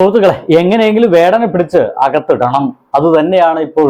സുഹൃത്തുക്കളെ എങ്ങനെയെങ്കിലും വേടനെ പിടിച്ച് അകത്തിടണം. അത് തന്നെയാണ് ഇപ്പോൾ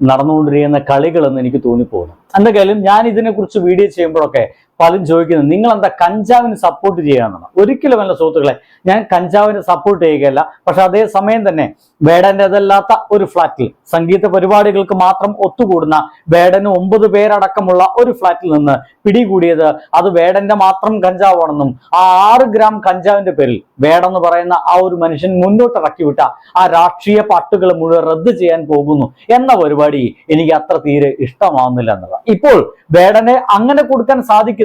നടന്നുകൊണ്ടിരിക്കുന്ന കളികളെന്ന് എനിക്ക് തോന്നിപ്പോകുന്നു. എന്തെങ്കിലും ഞാൻ ഇതിനെക്കുറിച്ച് വീഡിയോ ചെയ്യുമ്പോഴൊക്കെ പലരും ചോദിക്കുന്നത് നിങ്ങൾ എന്താ കഞ്ചാവിന് സപ്പോർട്ട് ചെയ്യാന്നാണ്. ഒരിക്കലുമല്ല സുഹൃത്തുക്കളെ ഞാൻ കഞ്ചാവിന് സപ്പോർട്ട് ചെയ്യുകയല്ല. പക്ഷെ അതേ സമയം തന്നെ വേടന്റെതല്ലാത്ത ഒരു ഫ്ലാറ്റിൽ സംഗീത പരിപാടികൾക്ക് മാത്രം ഒത്തുകൂടുന്ന വേടന് ഒമ്പത് പേരടക്കമുള്ള ഒരു ഫ്ലാറ്റിൽ നിന്ന് പിടികൂടിയത് അത് വേടന്റെ മാത്രം കഞ്ചാവാണെന്നും ആ ആറ് ഗ്രാം കഞ്ചാവിന്റെ പേരിൽ വേടെന്ന് പറയുന്ന ആ ഒരു മനുഷ്യൻ മുന്നോട്ടിറക്കി വിട്ട ആ രാഷ്ട്രീയ പാട്ടുകൾ മുഴുവൻ റദ്ദ് ചെയ്യാൻ പോകുന്നു എന്ന പരിപാടി എനിക്ക് അത്ര തീരെ ഇഷ്ടമാവുന്നില്ല എന്നതാണ്. ഇപ്പോൾ വേടനെ അങ്ങനെ കൊടുക്കാൻ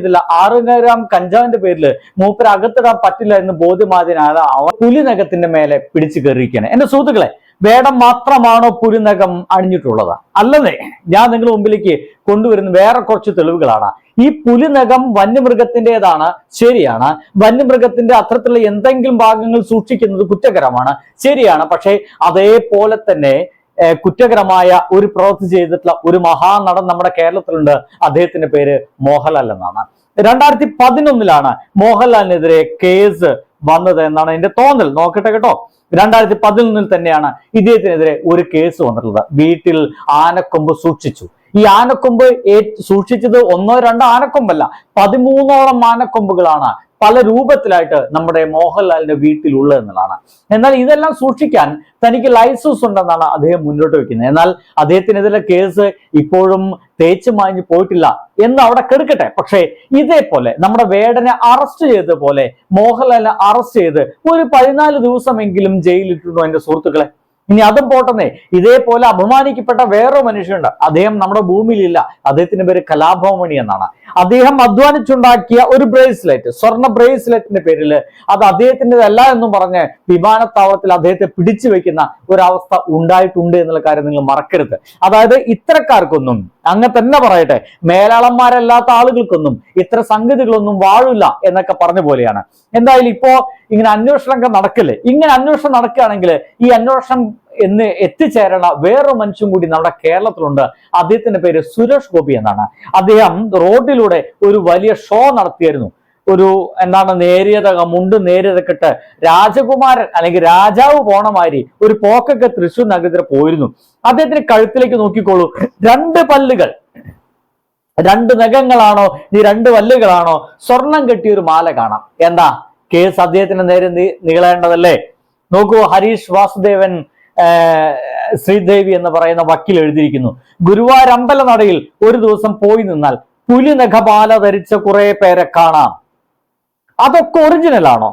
സാധിക്കത്തില്ല ആറ് ഗ്രാം കഞ്ചാവിന്റെ പേരിൽ മൂപ്പര് അകത്തിടാൻ പറ്റില്ല എന്ന് ബോധ്യമായതിനാൽ അവൻ പുലിനകത്തിന്റെ മേലെ പിടിച്ചു കയറിയിരിക്കുകയാണ് എന്റെ സുഹൃത്തുക്കളെ വേടം മാത്രമാണോ പുലിനകം അണിഞ്ഞിട്ടുള്ളത്? അല്ലെന്നേ ഞാൻ നിങ്ങളുടെ മുമ്പിലേക്ക് കൊണ്ടുവരുന്ന വേറെ കുറച്ച് തെളിവുകളാണ്. ഈ പുലിനകം വന്യമൃഗത്തിന്റെതാണ് ശരിയാണ്. വന്യമൃഗത്തിന്റെ അത്തരത്തിലുള്ള എന്തെങ്കിലും ഭാഗങ്ങൾ സൂക്ഷിക്കുന്നത് കുറ്റകരമാണ്. ശരിയാണ്. പക്ഷേ അതേപോലെ തന്നെ കുറ്റകരമായ ഒരു പ്രവൃത്തി ചെയ്തിട്ടുള്ള ഒരു മഹാനടൻ നമ്മുടെ കേരളത്തിലുണ്ട്. അദ്ദേഹത്തിന്റെ പേര് മോഹൻലാൽ എന്നാണ്. രണ്ടായിരത്തി പതിനൊന്നിലാണ് മോഹൻലാലിനെതിരെ കേസ് വന്നത് എന്നാണ് എന്റെ തോന്നൽ. നോക്കട്ടെ കേട്ടോ. രണ്ടായിരത്തി പതിനൊന്നിൽ തന്നെയാണ് ഇദ്ദേഹത്തിനെതിരെ ഒരു കേസ് വന്നിട്ടുള്ളത്. വീട്ടിൽ ആനക്കൊമ്പ് സൂക്ഷിച്ചു. ഈ ആനക്കൊമ്പ് സൂക്ഷിച്ചത് ഒന്നോ രണ്ടോ ആനക്കൊമ്പല്ല പതിമൂന്നോളം ആനക്കൊമ്പുകളാണ് പല രൂപത്തിലായിട്ട് നമ്മുടെ മോഹൻലാലിന്റെ വീട്ടിലുള്ളത് എന്നുള്ളതാണ്. എന്നാൽ ഇതെല്ലാം സൂക്ഷിക്കാൻ തനിക്ക് ലൈസൻസ് ഉണ്ടെന്നാണ് അദ്ദേഹം മുന്നോട്ട് വെക്കുന്നത്. എന്നാൽ അദ്ദേഹത്തിനെതിരെ കേസ് ഇപ്പോഴും തേച്ച് മാഞ്ഞു പോയിട്ടില്ല എന്ന് അവിടെ കെടുക്കട്ടെ. പക്ഷേ ഇതേപോലെ നമ്മുടെ വേടനെ അറസ്റ്റ് ചെയ്ത പോലെ മോഹൻലാലിനെ അറസ്റ്റ് ചെയ്ത് ഒരു പതിനാല് ദിവസമെങ്കിലും ജയിലിട്ടുണ്ടോ എന്റെ സുഹൃത്തുക്കളെ. ഇനി അതും പോട്ടെന്നേ. ഇതേപോലെ അപമാനിക്കപ്പെട്ട വേറൊരു മനുഷ്യനുണ്ട്. അദ്ദേഹം നമ്മുടെ ഭൂമിയിലില്ല. അദ്ദേഹത്തിന്റെ പേര് കലാഭവമണി എന്നാണ്. അദ്ദേഹം അധ്വാനിച്ചുണ്ടാക്കിയ ഒരു ബ്രേസ്ലെറ്റ് സ്വർണ ബ്രേസ്ലെറ്റിന്റെ പേരിൽ അത് അദ്ദേഹത്തിന്റെതല്ല എന്നും പറഞ്ഞ് വിമാനത്താവളത്തിൽ അദ്ദേഹത്തെ പിടിച്ചു വെക്കുന്ന ഒരവസ്ഥ ഉണ്ടായിട്ടുണ്ട് എന്നുള്ള കാര്യം നിങ്ങൾ മറക്കരുത്. അതായത് ഇത്തരക്കാർക്കൊന്നും അങ്ങ് തന്നെ പറയട്ടെ മേലാളന്മാരല്ലാത്ത ആളുകൾക്കൊന്നും ഇത്ര സംഗതികളൊന്നും വാഴില്ല എന്നൊക്കെ പറഞ്ഞ പോലെയാണ്. എന്തായാലും ഇപ്പോ ഇങ്ങനെ അന്വേഷണമൊക്കെ നടക്കില്ലേ? ഇങ്ങനെ അന്വേഷണം നടക്കുകയാണെങ്കിൽ ഈ അന്വേഷണം എന്ന് എത്തിച്ചേരണ വേറൊരു മനുഷ്യൻ കൂടി നമ്മുടെ കേരളത്തിലുണ്ട്. അദ്ദേഹത്തിന്റെ പേര് സുരേഷ് ഗോപി എന്നാണ്. അദ്ദേഹം റോഡിലൂടെ ഒരു വലിയ ഷോ നടത്തിയായിരുന്നു ഒരു എന്താണ് നേരിയത മുണ്ട് നേരിയതൊക്കെ രാജകുമാരൻ അല്ലെങ്കിൽ രാജാവ് പോണ മാതിരി ഒരു പോക്കൊക്കെ തൃശ്ശൂർ നഗരത്തിൽ പോയിരുന്നു. അദ്ദേഹത്തിന് കഴുത്തിലേക്ക് നോക്കിക്കോളൂ. രണ്ട് പല്ലുകൾ. രണ്ട് നഖങ്ങളാണോ? ഈ രണ്ട് പല്ലുകളാണോ? സ്വർണം കെട്ടിയ ഒരു മാല കാണാം. എന്താ? കേസ് അദ്ദേഹത്തിന് നേരെ നീളേണ്ടതല്ലേ? നോക്കൂ ഹരീഷ് വാസുദേവൻ ശ്രീദേവി എന്ന് പറയുന്ന വക്കീൽ എഴുതിയിരിക്കുന്നു. ഗുരുവായൂർ അമ്പലനടയിൽ ഒരു ദിവസം പോയി നിന്നാൽ പുലി നഖമാല ധരിച്ച കുറെ പേരെ കാണാം. അതൊക്കെ ഒറിജിനൽ ആണോ?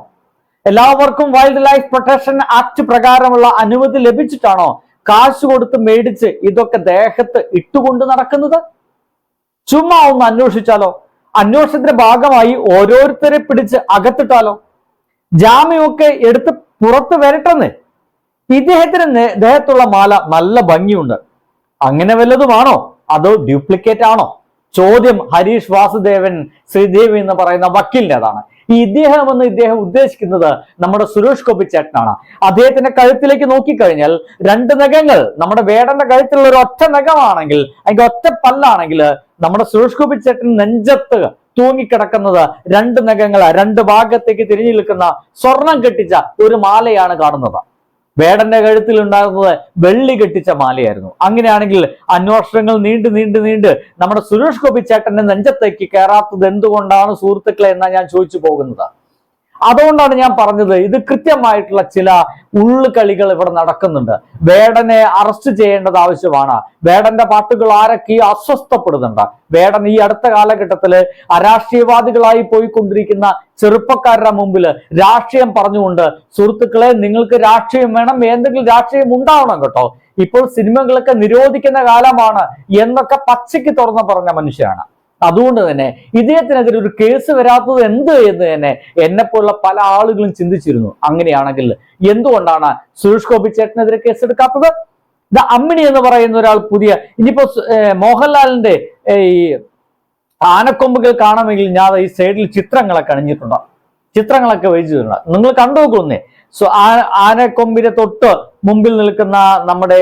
എല്ലാവർക്കും വൈൽഡ് ലൈഫ് പ്രൊട്ടക്ഷൻ ആക്ട് പ്രകാരമുള്ള അനുമതി ലഭിച്ചിട്ടാണോ കാശ് കൊടുത്ത് മേടിച്ച് ഇതൊക്കെ ദേഹത്ത് ഇട്ടുകൊണ്ട് നടക്കുന്നത്? ചുമ്മാ ഒന്ന് അന്വേഷിച്ചാലോ? അന്വേഷണത്തിന്റെ ഭാഗമായി ഓരോരുത്തരെ പിടിച്ച് അകത്തിട്ടാലോ? ജാമ്യമൊക്കെ എടുത്ത് പുറത്ത് വരട്ടെന്ന് ഇദ്ദേഹത്തിന് ദേഹത്തുള്ള മാല നല്ല ഭംഗിയുണ്ട്. അങ്ങനെ വല്ലതുമാണോ? അതോ ഡ്യൂപ്ലിക്കേറ്റ് ആണോ? ചോദ്യം ഹരീഷ് വാസുദേവൻ ശ്രീദേവി എന്ന് പറയുന്ന വക്കീലിന്റെതാണ്. ഈ ഇദ്ദേഹം എന്ന് ഇദ്ദേഹം ഉദ്ദേശിക്കുന്നത് നമ്മുടെ സുരേഷ് ഗോപി ചേട്ടനാണ്. അദ്ദേഹത്തിന്റെ കഴുത്തിലേക്ക് നോക്കിക്കഴിഞ്ഞാൽ രണ്ട് നഖങ്ങൾ നമ്മുടെ വേടന്റെ കഴുത്തിലുള്ള ഒരു ഒറ്റ നഖമാണെങ്കിൽ അല്ലെങ്കിൽ ഒറ്റ പല്ലാണെങ്കിൽ നമ്മുടെ സുരേഷ് ഗോപി ചേട്ടൻ നെഞ്ചത്ത് തൂങ്ങിക്കിടക്കുന്നത് രണ്ട് നഖങ്ങൾ രണ്ട് ഭാഗത്തേക്ക് തിരിഞ്ഞു നിൽക്കുന്ന സ്വർണം കെട്ടിച്ച ഒരു മാലയാണ് കാണുന്നത്. വേടന്റെ കഴുത്തിൽ ഉണ്ടാകുന്നത് വെള്ളി കെട്ടിച്ച മാലയായിരുന്നു. അങ്ങനെയാണെങ്കിൽ അന്വേഷണങ്ങൾ നീണ്ടു നീണ്ടു നീണ്ട് നമ്മുടെ സുരേഷ് ഗോപി ചേട്ടന്റെ നെഞ്ചത്തേക്ക് കയറാത്തത് എന്തുകൊണ്ടാണ് സുഹൃത്തുക്കളെ എന്നാ ഞാൻ ചോദിച്ചു പോകുന്നത്. അതുകൊണ്ടാണ് ഞാൻ പറഞ്ഞത് ഇത് കൃത്യമായിട്ടുള്ള ചില ഉള്ളുകളികൾ ഇവിടെ നടക്കുന്നുണ്ട്. വേടനെ അറസ്റ്റ് ചെയ്യേണ്ടത് ആവശ്യമാണ്. വേടന്റെ പാട്ടുകൾ ആരൊക്കെ അസ്വസ്ഥപ്പെടുന്നുണ്ട്? വേടൻ ഈ അടുത്ത കാലഘട്ടത്തിൽ അരാഷ്ട്രീയവാദികളായി പോയിക്കൊണ്ടിരിക്കുന്ന ചെറുപ്പക്കാരുടെ മുമ്പിൽ രാഷ്ട്രീയം പറഞ്ഞുകൊണ്ട് സുഹൃത്തുക്കളെ നിങ്ങൾക്ക് രാഷ്ട്രീയം വേണം എന്തെങ്കിലും രാഷ്ട്രീയം ഉണ്ടാവണം കേട്ടോ. ഇപ്പോൾ സിനിമകളൊക്കെ നിരോധിക്കുന്ന കാലമാണ് എന്നൊക്കെ പച്ചയ്ക്ക് തുറന്ന് പറഞ്ഞ മനുഷ്യരാണ് അതുകൊണ്ട് തന്നെ ഇദ്ദേഹത്തിനെതിരെ ഒരു കേസ് വരാത്തത് എന്ത് എന്ന് തന്നെ എന്നെപ്പോലുള്ള പല ആളുകളും ചിന്തിച്ചിരുന്നു. അങ്ങനെയാണെങ്കിൽ എന്തുകൊണ്ടാണ് സുരേഷ് ഗോപി ചേട്ടനെതിരെ കേസ് എടുക്കാത്തത്? ദ അമ്മിണി എന്ന് പറയുന്ന ഒരാൾ പുതിയ ഇനിയിപ്പോ മോഹൻലാലിന്റെ ഈ ആനക്കൊമ്പുകൾ കാണാമെങ്കിൽ ഞാൻ ഈ സൈഡിൽ ചിത്രങ്ങളൊക്കെ അണിഞ്ഞിട്ടുണ്ട്? ചിത്രങ്ങളൊക്കെ വെച്ചിട്ടുണ്ട് നിങ്ങൾ കണ്ടു നോക്കുന്നേ. സോ ആ ആനക്കൊമ്പിന്റെ തൊട്ട് മുമ്പിൽ നിൽക്കുന്ന നമ്മുടെ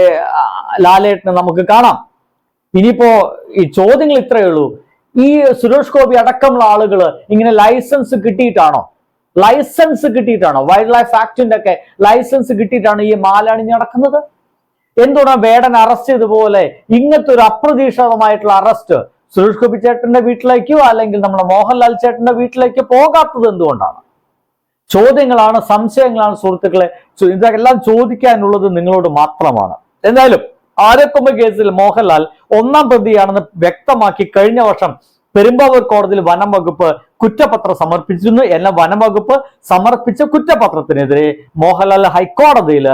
ലാലേട്ടനെ നമുക്ക് കാണാം. ഇനിയിപ്പോ ഈ ചോദ്യങ്ങൾ ഇത്രയേ ഉള്ളൂ. ഈ സുരേഷ് ഗോപി അടക്കമുള്ള ആളുകൾ ഇങ്ങനെ ലൈസൻസ് കിട്ടിയിട്ടാണോ? ലൈസൻസ് കിട്ടിയിട്ടാണോ? വൈൽഡ് ലൈഫ് ആക്ടിന്റെ ഒക്കെ ലൈസൻസ് കിട്ടിയിട്ടാണ് ഈ മാലണിഞ്ഞ് നടക്കുന്നത്? എന്തുകൊണ്ടാണ് വേടൻ അറസ്റ്റ് ചെയ്തതുപോലെ ഇങ്ങനത്തെ ഒരു അപ്രതീക്ഷിതമായിട്ടുള്ള അറസ്റ്റ് സുരേഷ് ഗോപി ചേട്ടന്റെ വീട്ടിലേക്കോ അല്ലെങ്കിൽ നമ്മുടെ മോഹൻലാൽ ചേട്ടന്റെ വീട്ടിലേക്കോ പോകാത്തത് എന്തുകൊണ്ടാണ്? ചോദ്യങ്ങളാണ് സംശയങ്ങളാണ് സുഹൃത്തുക്കളെ ഇതെല്ലാം ചോദിക്കാനുള്ളത് നിങ്ങളോട് മാത്രമാണ്. എന്തായാലും ആരക്കൊമ്പ് കേസിൽ മോഹൻലാൽ ഒന്നാം പ്രതിയാണെന്ന് വ്യക്തമാക്കി കഴിഞ്ഞ വർഷം പെരുമ്പാവൂർ കോടതിയിൽ വനം വകുപ്പ് കുറ്റപത്രം സമർപ്പിച്ചിരുന്നു. എന്ന വനം വകുപ്പ് സമർപ്പിച്ച കുറ്റപത്രത്തിനെതിരെ മോഹൻലാൽ ഹൈക്കോടതിയിൽ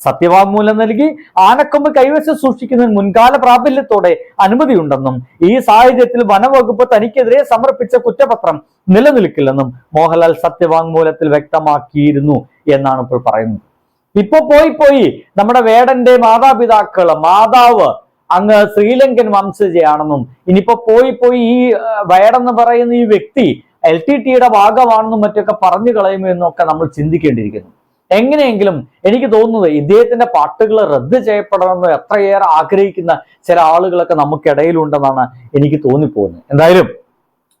സത്യവാങ്മൂലം നൽകി. ആനക്കൊമ്പ് കൈവശം സൂക്ഷിക്കുന്നതിന് മുൻകാല പ്രാബല്യത്തോടെ അനുമതിയുണ്ടെന്നും ഈ സാഹചര്യത്തിൽ വനവകുപ്പ് തനിക്കെതിരെ സമർപ്പിച്ച കുറ്റപത്രം നിലനിൽക്കില്ലെന്നും മോഹൻലാൽ സത്യവാങ്മൂലത്തിൽ വ്യക്തമാക്കിയിരുന്നു എന്നാണ് ഇപ്പോൾ പറയുന്നത്. ഇപ്പൊ പോയി പോയി നമ്മുടെ വേടന്റെ മാതാപിതാക്കൾ മാതാവ് അങ്ങ് ശ്രീലങ്കൻ വംശജയാണെന്നും ഇനിയിപ്പോ പോയി പോയി ഈ വേടെന്ന് പറയുന്ന ഈ വ്യക്തി എൽ ടി ടിയുടെ ഭാഗമാണെന്നും മറ്റൊക്കെ പറഞ്ഞു കളയുമെന്നൊക്കെ നമ്മൾ ചിന്തിക്കേണ്ടിയിരിക്കുന്നു. എങ്ങനെയെങ്കിലും എനിക്ക് തോന്നുന്നത് ഇദ്ദേഹത്തിന്റെ പാട്ടുകൾ റദ്ദ് ചെയ്യപ്പെടണമെന്ന് എത്രയേറെ ആഗ്രഹിക്കുന്ന ചില ആളുകളൊക്കെ നമുക്കിടയിലുണ്ടെന്നാണ് എനിക്ക് തോന്നിപ്പോകുന്നത്. എന്തായാലും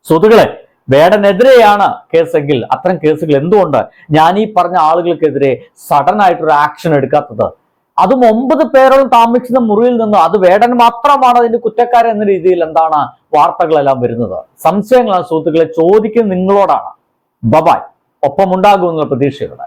സുഹൃത്തുക്കളെ വേടനെതിരെയാണ് കേസെങ്കിൽ അത്തരം കേസുകൾ എന്തുകൊണ്ട്? ഞാൻ ഈ പറഞ്ഞ ആളുകൾക്കെതിരെ സഡൻ ആയിട്ടൊരു ആക്ഷൻ എടുക്കാത്തത്. അതും ഒമ്പത് പേരോളം താമസിക്കുന്ന മുറിയിൽ നിന്ന് അത് വേടൻ മാത്രമാണ് അതിന്റെ കുറ്റക്കാരൻ എന്ന രീതിയിൽ എന്താണ് വാർത്തകളെല്ലാം വരുന്നത്. സംശയങ്ങളാണ് സുഹൃത്തുക്കളെ ചോദിക്കുന്നത് നിങ്ങളോടാണ്. ബബായ് ഒപ്പമുണ്ടാകുമെന്നുള്ള പ്രതീക്ഷയോടെ